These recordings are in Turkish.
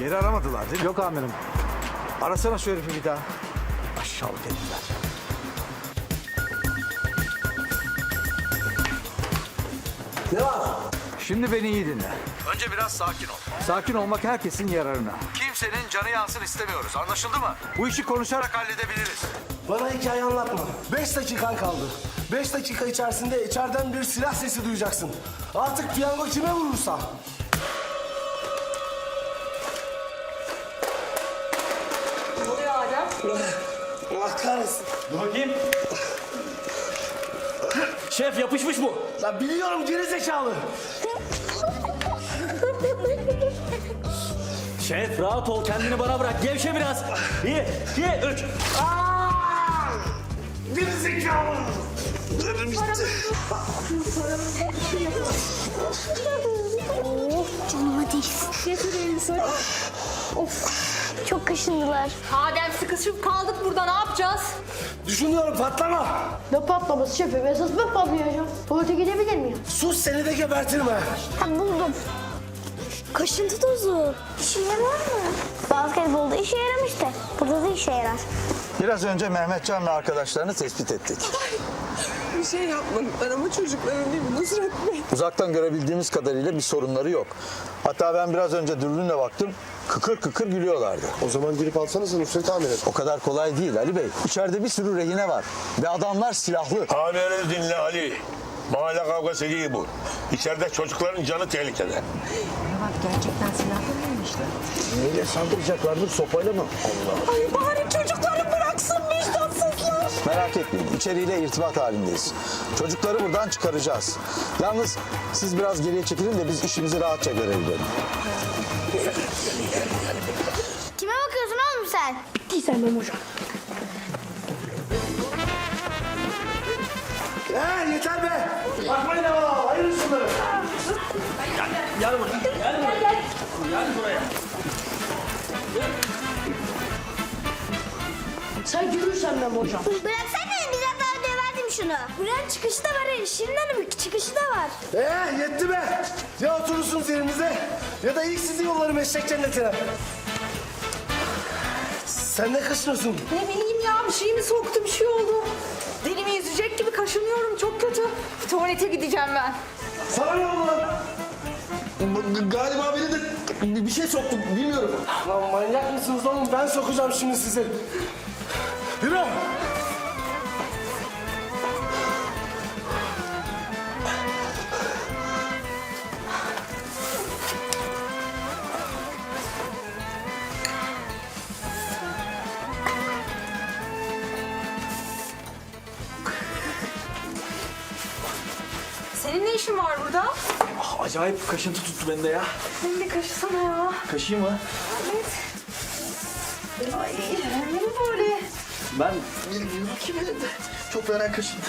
Geri aramadılar değil mi? Yok amirim. Arasana şu herifi bir daha. Aşağılık ettiler. Ne var? Şimdi beni iyi dinle. Önce biraz sakin ol. Sakin olmak herkesin yararına. Kimsenin canı yansın istemiyoruz. Anlaşıldı mı? Bu işi konuşarak halledebiliriz. Bana hikaye anlatma. Beş dakikan kaldı. Beş dakika içerisinde içeriden bir silah sesi duyacaksın. Artık piyango kime vurursa. Allah kahretsin. Dur bakayım. Şef yapışmış bu. Lan biliyorum geri zekalı. Şef rahat ol kendini bana bırak. Gevşe biraz. İyi. İyi. Üç. Aa! Geri zekalı. Ömrüm gitti. Of canıma değil. Getir elini. Of çok kaşındılar. Adem sıkışıp kaldık burada ne yapacağız? Düşünüyorum patlama. Ne patlaması şefim? Esas ben patlayacağım. Tuvalete gidebilir miyim? Sus seni de gebertirme. Ha buldum. Kaşıntı tozu. İşe yarar mı? Basketbolda işe yaramıştı. Burada da işe yarar. Biraz önce Mehmetcan ve arkadaşlarını tespit ettik. Bir şey yapmadılar ama çocukların değil mi Nusret Bey? Uzaktan görebildiğimiz kadarıyla bir sorunları yok. Hatta ben biraz önce dürbünle baktım. Kıkır kıkır gülüyorlardı. O zaman girip alsanıza Nusret amirim. O kadar kolay değil Ali Bey. İçeride bir sürü rehine var. Ve adamlar silahlı. Haberi dinle Ali. Mahalle kavgası değil bu. İçeride çocukların canı tehlikede. Neyle saldıracaklardır sopayla mı? Allah. Ay bari çocukları bıraksın vicdansızlar. Merak etmeyin. içeriğiyle irtibat halindeyiz. Çocukları buradan çıkaracağız. Yalnız siz biraz geriye çekilin de biz işimizi rahatça görebilelim. Kime bakıyorsun oğlum sen? Bittiysen ben hocam. He yeter be. Bakmayın ama ayırın şunları. Sen yürürsen ben hocam. Bıraksana biz hatta döverdim şunu. Buranın çıkışı da var. Şirin Hanım çıkışı da var. Ee yetti be. Ya oturursunuz yerinize ya da ilk sizi yollarım eşek cennetine. Sen ne kaşınıyorsun? Ne bileyim ya bir şey mi soktu bir şey oldu. Dilimi yüzecek gibi kaşınıyorum çok kötü. Tuvalete gideceğim ben. Sana ne oldu lan? Galiba beni de bir şey soktu. Bilmiyorum. Lan manyak mısınız oğlum? Ben sokacağım şimdi sizi. Yürü. Senin ne işin var burada? Acayip kaşıntı tuttu bende ya. Sen de kaşısana ya. Kaşıyım mı? Evet. Ay ne böyle? Ben bakayım elimde. Çok fena kaşındı.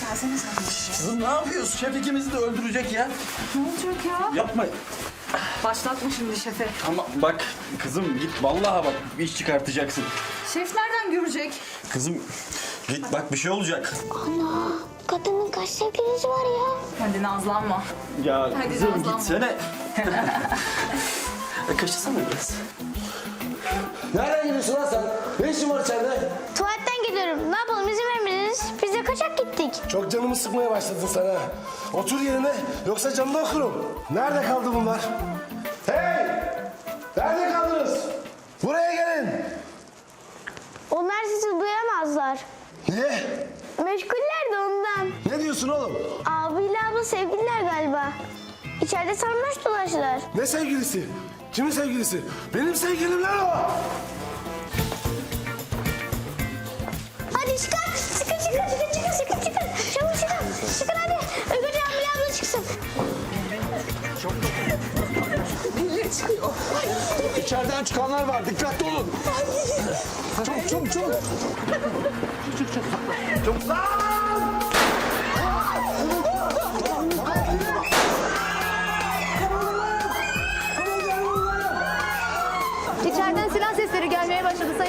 Gelsene sen de. Kızım ne yapıyorsun? Şef ikimizi de öldürecek ya. Ne olacak ya? Yapma. Başlatma şimdi şefe. Ama bak kızım git vallahi bak iş çıkartacaksın. Şef nereden görecek? Kızım git bak bir şey olacak. Ana kadının kaç sevgilisi var ya? Hadi nazlanma. Ya Hadi kızım nazlanma. gitsene. E, Kaşısana biraz. Nereden gidiyorsun lan sen? Ne işin var içeride? Tuvaletten geliyorum. Ne yapalım izin vermediniz. Biz de kaçak gittik. Çok canımı sıkmaya başladın sen ha. Otur yerine yoksa canını okurum. Nerede kaldı bunlar? Hey! Nerede kaldınız? Buraya gelin. Onlar sizi duyamazlar. Niye? Meşguller de ondan. Ne diyorsun oğlum? Abiyle abla sevgililer galiba. İçeride sarmaş dolaştılar. Ne sevgilisi? Kimin sevgilisi? Benim sevgilim lan o. Hadi çıkar. Çıkın çıkın çıkın çıkın çıkın çıkın. Çabuk çıkın. Çıkın hadi. Öbür abiyle abla çıksın. İçeriden çıkanlar var. Dikkatli olun. Çok çok çok. İçeriden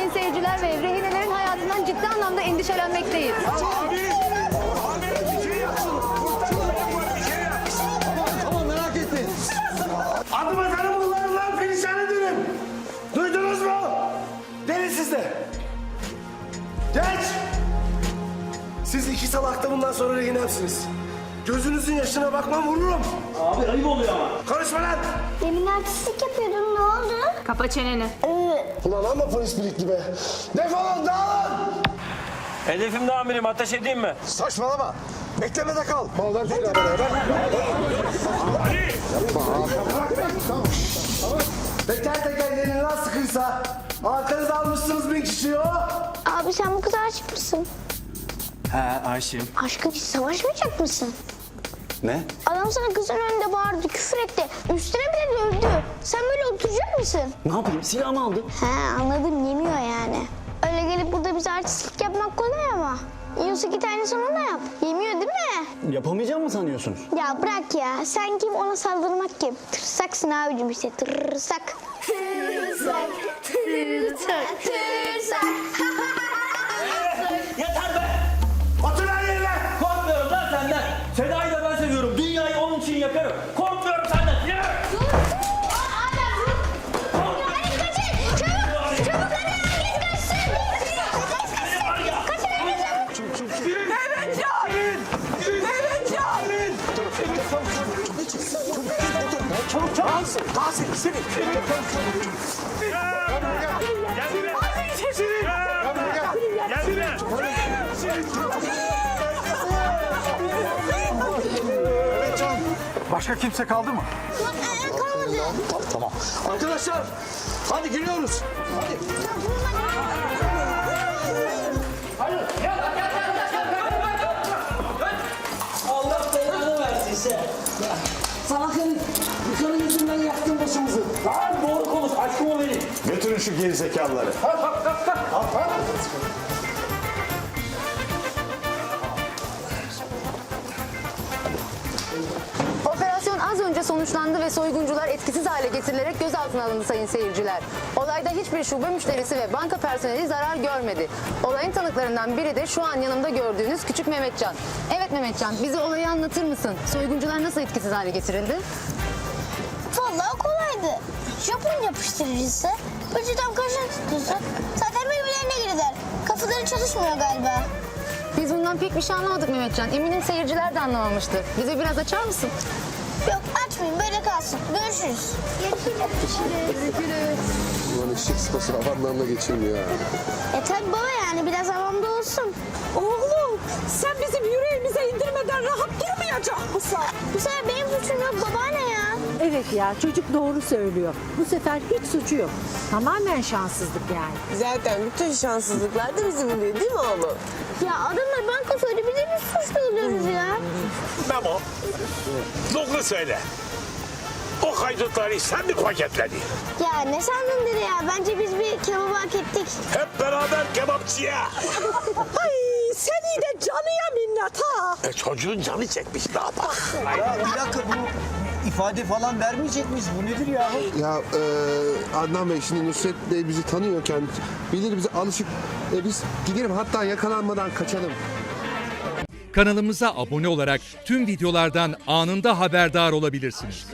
sayın seyirciler ve rehinelerin hayatından ciddi anlamda endişelenmekteyiz. Adım atarım bunları lan perişan ederim. polise. Geç! Siz iki salak da bundan sonra rehinemsiniz. Gözünüzün yaşına bakmam vururum. Abi ayıp oluyor ama. Konuşma lan! Demin artistlik yapıyordun ne oldu? Kapa çeneni. Ulan ama polis birlikte be. Defolun dağılın! Hedefim de amirim ateş edeyim mi? Saçmalama. Beklemede kal. Mallar şuraya beraber. Teker teker gelin lan sıkıysa. Arkanızda almışsınız bin kişiyi o. Abi sen bu kadar aşık mısın? He Ayşim. Aşkın için savaşmayacak mısın? Ne? Adam sana kızın önünde bağırdı, küfür etti. Üstüne bile dövdü. Sen böyle oturacak mısın? Ne yapayım silahımı aldı. He anladım yemiyor yani. Öyle gelip burada bize artistlik yapmak kolay ama. Yiyorsa git aynısını ona yap. Yemiyor değil mi? Yapamayacağım mı sanıyorsunuz? Ya bırak ya. Sen kim ona saldırmak kim? Tırsaksın abicim işte tırsak. Tırsak, tırsak, tırsak. Başka kimse kaldı mı? Kalmadı. Tamam. Arkadaşlar hadi giriyoruz. Allah Götürün şu geri zekalıları. Operasyon az önce sonuçlandı ve soyguncular etkisiz hale getirilerek gözaltına alındı sayın seyirciler. Olayda hiçbir şube müşterisi ve banka personeli zarar görmedi. Olayın tanıklarından biri de şu an yanımda gördüğünüz küçük Mehmetcan. Evet Mehmetcan, bize olayı anlatır mısın? Soyguncular nasıl etkisiz hale getirildi? Vallahi kolaydı. Japon yapıştırıcısı. Ucudan kaşın tutuyorsun. Zaten birbirlerine girdiler. Kafaları çalışmıyor galiba. Biz bundan pek bir şey anlamadık Mehmetcan. Eminim seyirciler de anlamamıştır. Bize biraz açar mısın? Yok açmayın böyle kalsın. Görüşürüz. Ulan eşek sıpası havanlarına geçirmiyor ya. E tabi baba yani biraz havamda olsun. Oğlum sen bizim yüreğimize indirmeden rahat durmayacak mısın? Bu sefer benim suçum yok babaanne ya. Evet ya çocuk doğru söylüyor. Bu sefer hiç suçu yok. Tamamen şanssızlık yani. Zaten bütün şanssızlıklar da bizim değil, değil mi oğlum? Ya adamlar banka soydu bir de biz suçlu oluyoruz ya. Memo. Doğru söyle. O haydutları sen mi paketledin? Ya ne sandın dede ya? Bence biz bir kebap hak ettik. Hep beraber kebapçıya. Ay seni de canıya minnet ha. E, çocuğun canı çekmiş ne yapar? Ya bir dakika bu ifade falan vermeyecek miyiz? Bu nedir ya? Ya e, Adnan Bey şimdi Nusret Bey bizi tanıyorken bilir bize alışık. E, biz gidelim hatta yakalanmadan kaçalım. Kanalımıza abone olarak tüm videolardan anında haberdar olabilirsiniz.